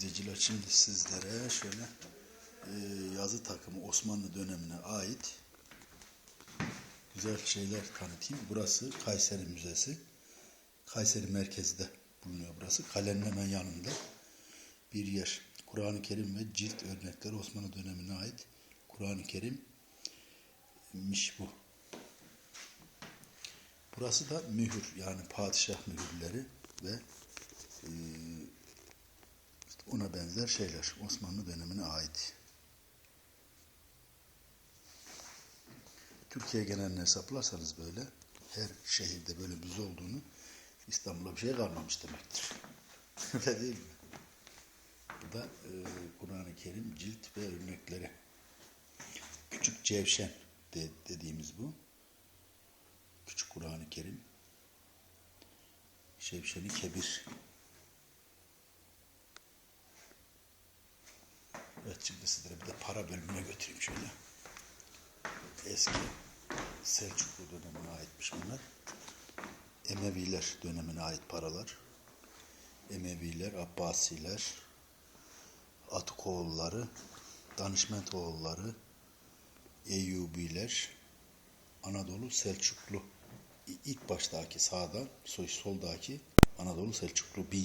izleyiciler şimdi sizlere şöyle e, yazı takımı Osmanlı dönemine ait güzel şeyler tanıtayım. Burası Kayseri Müzesi. Kayseri merkezde bulunuyor burası. Kalenin hemen yanında bir yer. Kur'an-ı Kerim ve cilt örnekleri Osmanlı dönemine ait Kur'an-ı Kerim'miş bu. Burası da mühür yani padişah mühürleri ve ona benzer şeyler Osmanlı dönemine ait. Türkiye genelini hesaplarsanız böyle her şehirde böyle müze olduğunu İstanbul'da bir şey kalmamış demektir. Öyle değil mi? Bu da e, Kur'an-ı Kerim cilt ve örnekleri. Küçük cevşen de, dediğimiz bu. Küçük Kur'an-ı Kerim. Şevşeni Kebir. Sizlere bir de para bölümüne götüreyim şöyle. Eski Selçuklu dönemine aitmiş bunlar. Emeviler dönemine ait paralar. Emeviler, Abbasiler, Atukoğulları, Danışmentoğulları, Eyyubiler, Anadolu Selçuklu. İlk baştaki sağdan, soy soldaki Anadolu Selçuklu bin